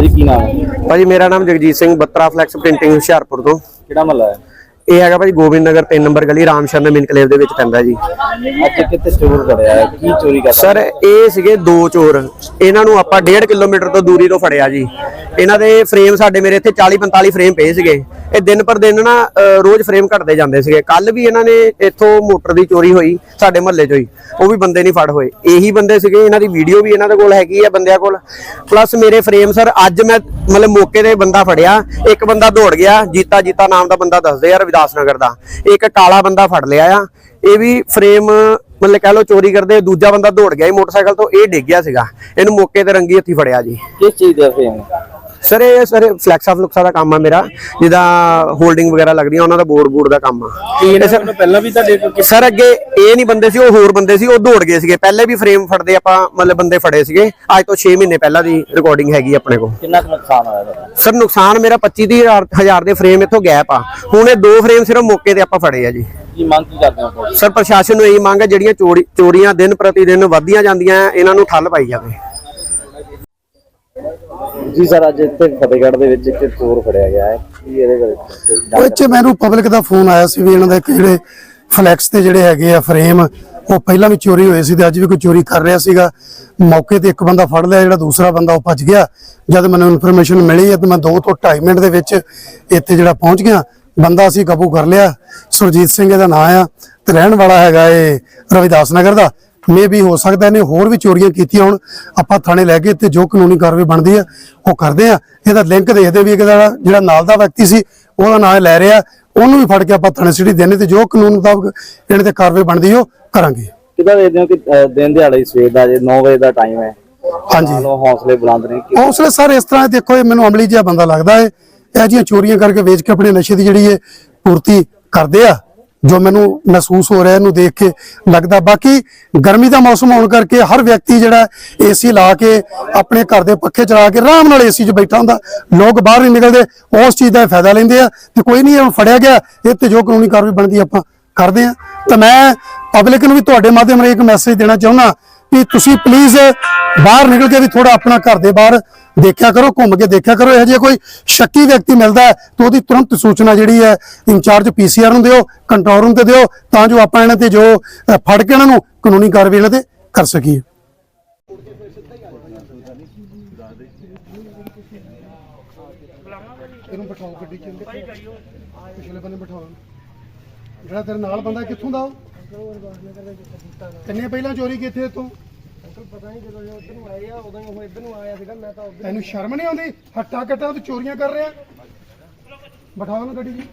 ਭਾਜੀ ਕੀ ਨਾਮ ਹੈ? ਭਾਜੀ ਮੇਰਾ ਨਾਮ ਜਗਜੀਤ ਸਿੰਘ ਬੱਤਰਾ ਫਲੈਕਸ ਪ੍ਰਿੰਟਿੰਗ ਹੁਸ਼ਿਆਰਪੁਰ ਤੋਂ। ਕਿਹੜਾ ਮਹੱਲਾ ਹੈ? ਇਹ ਹੈਗਾ ਭਾਜੀ ਗੋਬਿੰਦ ਨਗਰ 3 ਨੰਬਰ ਗਲੀ ਰਾਮ ਸ਼ਰਨ ਮਿਨਕਲੇਵ ਦੇ ਵਿੱਚ ਪੈਂਦਾ ਜੀ। ਅੱਜ ਕਿੱਥੇ ਸਟੋਰ ਕਰਿਆ ਹੈ ਕੀ ਚੋਰੀ ਕਰਦਾ ਸਰ ਇਹ ਸੀਗੇ ਦੋ ਚੋਰ। ਇਹਨਾਂ ਨੂੰ ਆਪਾਂ 1.5 ਕਿਲੋਮੀਟਰ ਤੋਂ ਦੂਰੀ ਤੋਂ ਫੜਿਆ ਜੀ। ਇਹਨਾਂ ਦੇ ਫਰੇਮ ਸਾਡੇ ਮੇਰੇ ਇੱਥੇ 40 45 ਫਰੇਮ ਪਏ ਸੀਗੇ। ਇਹ ਦਿਨ ਪਰ ਦਿਨ ਨਾ ਅ, ਰੋਜ਼ ਫਰੇਮ ਘਟਦੇ ਜਾਂਦੇ ਸੀਗੇ। ਕੱਲ ਵੀ ਇਹਨਾਂ ਨੇ ਇੱਥੋਂ ਮੋਟਰ ਦੀ ਚੋਰੀ ਹੋਈ ਸਾਡੇ ਮਹੱਲੇ 'ਚੋਂ ਹੀ। ਉਹ ਵੀ ਬੰਦੇ ਨਹੀਂ ਫੜ ਹੋਏ। ਇਹੀ ਬੰਦੇ ਸੀਗੇ ਇਹਨਾਂ ਦੀ ਵੀਡੀਓ ਵੀ ਇਹਨਾਂ ਦੇ ਕੋਲ ਹੈਗੀ ਆ ਬੰਦਿਆਂ ਕੋਲ। ਪਲੱਸ ਮੇਰੇ ਫਰੇਮ ਸਰ ਅੱਜ ਮੈਂ ਮਤਲਬ ਮੌਕੇ ਤੇ ਬੰਦਾ ਫੜਿਆ, ਇੱਕ ਬੰਦਾ ਦੌੜ ਗਿਆ, ਜੀਤਾ ਜੀਤਾ ਨਾਮ ਦਾ ਬੰਦਾ ਦੱਸਦੇ ਆ ਰਵਿਦਾਸ ਨਗਰ ਦਾ। ਇੱਕ ਕਾਲਾ ਬੰਦਾ ਫੜ ਲਿਆ ਆ, ਇਹ ਵੀ ਫਰੇਮ ਮਤਲਬ ਕਹਿ ਲੋ ਚੋਰੀ ਕਰਦੇ, ਦੂਜਾ ਬੰਦਾ ਦੌੜ ਗਿਆ ਸੀ ਮੋਟਰਸਾਈਕਲ ਤੋਂ, ਇਹ ਡਿੱਗ ਗਿਆ ਸੀਗਾ। ਇਹਨੂੰ ਮੌਕੇ ਤੇ ਰੰਗੀ ਹੱਥੀ ਫੜਿਆ ਜੀ। ਕਿਸ ਚੀਜ਼ ਦਾ ਫੇਮ ਸਰ ਇਹ ਸਰ ਫਲੈਕਸ ਆਫ ਲੁਕਸਾ ਦਾ ਕੰਮ ਆ ਮੇਰਾ। ਜਿਹਦਾ ਹੋਲਡਿੰਗ ਵਗੈਰਾ ਲੱਗਦੀਆਂ ਉਹਨਾਂ ਦਾ ਬੋਰਡ ਬੋਰਡ ਦਾ ਕੰਮ ਆ। ਇਹਨਾਂ ਤੋਂ ਪਹਿਲਾਂ ਵੀ ਤੁਹਾਡੇ ਸਰ ਅੱਗੇ ਇਹ ਨਹੀਂ ਬੰਦੇ ਸੀ ਉਹ ਹੋਰ ਬੰਦੇ ਸੀ ਉਹ ਦੌੜ ਗਏ ਸੀਗੇ। ਪਹਿਲੇ ਵੀ ਫਰੇਮ ਫੜਦੇ ਆਪਾਂ ਮਤਲਬ ਬੰਦੇ ਫੜੇ ਸੀਗੇ। ਅੱਜ ਤੋਂ 6 ਮਹੀਨੇ ਪਹਿਲਾਂ ਦੀ ਰਿਕਾਰਡਿੰਗ ਹੈਗੀ ਆਪਣੇ ਕੋਲ। ਕਿੰਨਾ ਕੁ ਨੁਕਸਾਨ ਹੋਇਆ ਸਰ ਨੁਕਸਾਨ ਮੇਰਾ 25 ਤੀਹ ਹਜ਼ਾਰ ਹਜ਼ਾਰ ਦੇ ਫਰੇਮ ਇੱਥੋਂ ਗੈਪ ਆ। ਹੁਣ ਇਹ ਦੋ ਫਰੇਮ ਸਿਰਫ ਮੌਕੇ ਤੇ ਆਪਾਂ ਫੜੇ ਆ ਜੀ। ਕੀ ਮੰਗ ਕੀ ਕਰਦੇ ਹੋ? ਸਰ ਪ੍ਰਸ਼ਾਸਨ ਨੂੰ ਇਹੀ ਮੰਗ ਹੈ ਜਿਹੜੀਆਂ ਚੋਰੀ ਚੋਰੀਆਂ ਦਿਨ ਪ੍ਰਤੀ ਦਿਨ ਵੱਧਦੀਆਂ ਜਾਂਦੀਆਂ ਇਹਨਾਂ ਨੂੰ ਠੱਲ ਪਾਈ ਜਾਵੇ। ਜੀ ਸਰ ਅੱਜ ਇੱਥੇ ਫਤਿਹਗੜ੍ਹ ਦੇ ਵਿੱਚ ਇੱਕ ਚੋਰ ਫੜਿਆ ਗਿਆ ਹੈ। ਕੀ ਇਹਦੇ ਵਿੱਚ ਉਹ ਮੈਨੂੰ ਪਬਲਿਕ ਦਾ ਫੋਨ ਆਇਆ ਸੀ ਵੀ ਇਹਨਾਂ ਦਾ ਇੱਕ ਜਿਹੜੇ ਫਲੈਕਸ ਤੇ ਜਿਹੜੇ ਹੈਗੇ ਆ ਫਰੇਮ ਉਹ ਪਹਿਲਾਂ ਵੀ ਚੋਰੀ ਹੋਏ ਸੀ ਤੇ ਅੱਜ ਵੀ ਕੋਈ ਚੋਰੀ ਕਰ ਰਿਹਾ ਸੀਗਾ। ਮੌਕੇ ਤੇ ਇੱਕ ਬੰਦਾ ਫੜ ਲਿਆ ਜਿਹੜਾ ਦੂਸਰਾ ਬੰਦਾ ਉਹ ਭੱਜ ਗਿਆ। ਜਦ ਮੈਨੂੰ ਇਨਫੋਰਮੇਸ਼ਨ ਮਿਲੀ ਤੇ ਮੈਂ 2 ਤੋਂ 2.5 ਮਿੰਟ ਦੇ ਵਿੱਚ ਇੱਥੇ ਜਿਹੜਾ ਪਹੁੰਚ ਗਿਆ। ਬੰਦਾ ਅਸੀਂ ਕਾਬੂ ਕਰ ਲਿਆ। ਸੁਰਜੀਤ ਸਿੰਘ ਇਹਦਾ ਨਾਮ ਆ ਤੇ ਰਹਿਣ ਵਾਲਾ ਹੈਗਾ ਇਹ ਰਵਿਦਾਸ ਨਗਰ ਦਾ। ਮੇ ਵੀ ਹੋ ਸਕਦਾ ਇਹਨੇ ਹੋਰ ਵੀ ਚੋਰੀਆਂ ਕੀਤੀਆਂ ਹੁਣ। ਆਪਾਂ ਥਾਣੇ ਲੈ ਕੇ ਤੇ ਜੋ ਕਾਨੂੰਨੀ ਕਾਰਵਾਈ ਬਣਦੀ ਆ ਉਹ ਕਰਦੇ ਆ। ਇਹਦਾ ਲਿੰਕ ਦੇਖਦੇ ਵੀ ਇਹਦਾ ਜਿਹੜਾ ਨਾਲ ਦਾ ਵਿਅਕਤੀ ਸੀ ਉਹਦਾ ਨਾਮ ਲੈ ਰਿਹਾ। ਉਹਨੂੰ ਵੀ ਫੜ ਕੇ ਆਪਾਂ ਥਾਣੇ ਸਿਟੀ ਦੇਣੇ ਤੇ ਜੋ ਕਾਨੂੰਨ ਮੁਤਾਬਕ ਇਹਨਾਂ ਤੇ ਕਾਰਵਾਈ ਬਣਦੀ ਉਹ ਕਰਾਂਗੇ। ਕਿਦਾਂ ਦੇਖਦੇ ਹੋ ਕਿ ਦਿਨ ਦਿਹਾੜੇ ਸਵੇਰ ਦਾ ਜੇ 9 ਵਜੇ ਦਾ ਟਾਈਮ ਹੈ। ਹਾਂਜੀ। ਹੌਸਲੇ ਬੁਲੰਦ ਨੇ ਹੌਸਲੇ ਸਰ ਇਸ ਤਰ੍ਹਾਂ ਦੇਖੋ ਇਹ ਮੈਨੂੰ ਅਮਲੀ ਜਿਹਾ ਬੰਦਾ ਲੱਗਦਾ ਹੈ। ਇਹ ਜਿਹੀਆਂ ਚੋਰੀਆਂ ਕਰਕੇ ਵੇਚ ਕੇ ਆਪਣੇ ਨਸ਼ੇ ਦੀ ਜਿਹੜੀ ਇਹ ਪੂਰਤੀ ਕਰਦੇ ਆ। ਜੋ ਮੈਨੂੰ ਮਹਿਸੂਸ ਹੋ ਰਿਹਾ ਇਹਨੂੰ ਦੇਖ ਕੇ ਲੱਗਦਾ। ਬਾਕੀ ਗਰਮੀ ਦਾ ਮੌਸਮ ਹੋਣ ਕਰਕੇ ਹਰ ਵਿਅਕਤੀ ਜਿਹੜਾ ਏਸੀ ਲਾ ਕੇ ਆਪਣੇ ਘਰ ਦੇ ਪੱਖੇ ਚਲਾ ਕੇ ਆਰਾਮ ਨਾਲ ਏਸੀ 'ਚ ਬੈਠਾ ਹੁੰਦਾ। ਲੋਕ ਬਾਹਰ ਨਹੀਂ ਨਿਕਲਦੇ, ਉਸ ਚੀਜ਼ ਦਾ ਫਾਇਦਾ ਲੈਂਦੇ ਆ ਤੇ ਕੋਈ ਨਹੀਂ ਹੁਣ ਫੜਿਆ ਗਿਆ, ਇਹ ਤੇ ਜੋ ਕਾਨੂੰਨੀ ਕਾਰਵਾਈ ਬਣਦੀ ਆਪਾਂ ਕਰਦੇ ਆ। ਤਾਂ ਮੈਂ ਪਬਲਿਕ ਨੂੰ ਵੀ ਤੁਹਾਡੇ ਮਾਧਿਅਮ ਰਾਹੀਂ ਇੱਕ ਮੈਸੇਜ ਦੇਣਾ ਚਾਹੁੰਦਾ ਵੀ ਤੁਸੀਂ ਪਲੀਜ਼ ਬਾਹਰ ਨਿਕਲ ਕੇ ਵੀ ਥੋੜਾ ਆਪਣਾ ਘਰ ਦੇ ਬਾਹਰ ਦੇਖਿਆ ਕਰੋ ਘੁੰਮ ਕੇ ਦੇਖਿਆ ਕਰੋ ਇਹ ਜੇ ਕੋਈ ਸ਼ੱਕੀ ਵਿਅਕਤੀ ਮਿਲਦਾ ਹੈ ਤਾਂ ਉਹਦੀ ਤੁਰੰਤ ਸੂਚਨਾ ਜਿਹੜੀ ਹੈ ਇੰਚਾਰਜ ਪੀਸੀਆਰ ਨੂੰ ਦਿਓ ਕੰਟਰੋਲ ਰੂਮ ਤੇ ਦਿਓ ਤਾਂ ਜੋ ਆਪਾਂ ਇਹਨਾਂ ਤੇ ਜੋ ਅ, ਫੜ ਕੇ ਇਹਨਾਂ ਨੂੰ ਕਾਨੂੰਨੀ ਕਾਰਵਾਈ ਇਹਨਾਂ ਤੇ ਕਰ ਸਕੀਏ। ਇਹਨੂੰ ਬਿਠਾਓ ਗੱਡੀ ਚ ਪਿਛਲੇ ਬੰਨੇ ਬਿਠਾਓ ਜਿਹੜਾ ਤੇਰੇ ਨਾਲ ਬੰਦਾ ਕਿੱਥੋਂ ਦਾ ਕਿੰਨੇ ਪਹਿਲਾਂ ਚੋਰੀ ਕੀਤੀ ਤੂੰ? ਪਤਾ ਨਹੀਂ ਜਦੋਂ ਉਧਰ ਨੂੰ ਆਏ ਆ ਉਦੋਂ ਉਹ ਇੱਧਰ ਨੂੰ ਆਇਆ ਸੀਗਾ ਮੈਂ ਤਾਂ ਉੱਧਰ ਤੈਨੂੰ ਸ਼ਰਮ ਨਹੀਂ ਆਉਂਦੀ? ਹੱਟਾ ਕੱਟਾ ਤੂੰ ਚੋਰੀਆਂ ਕਰ ਰਿਹਾ? ਬਿਠਾਓ ਇਹਨੂੰ ਗੱਡੀ 'ਚ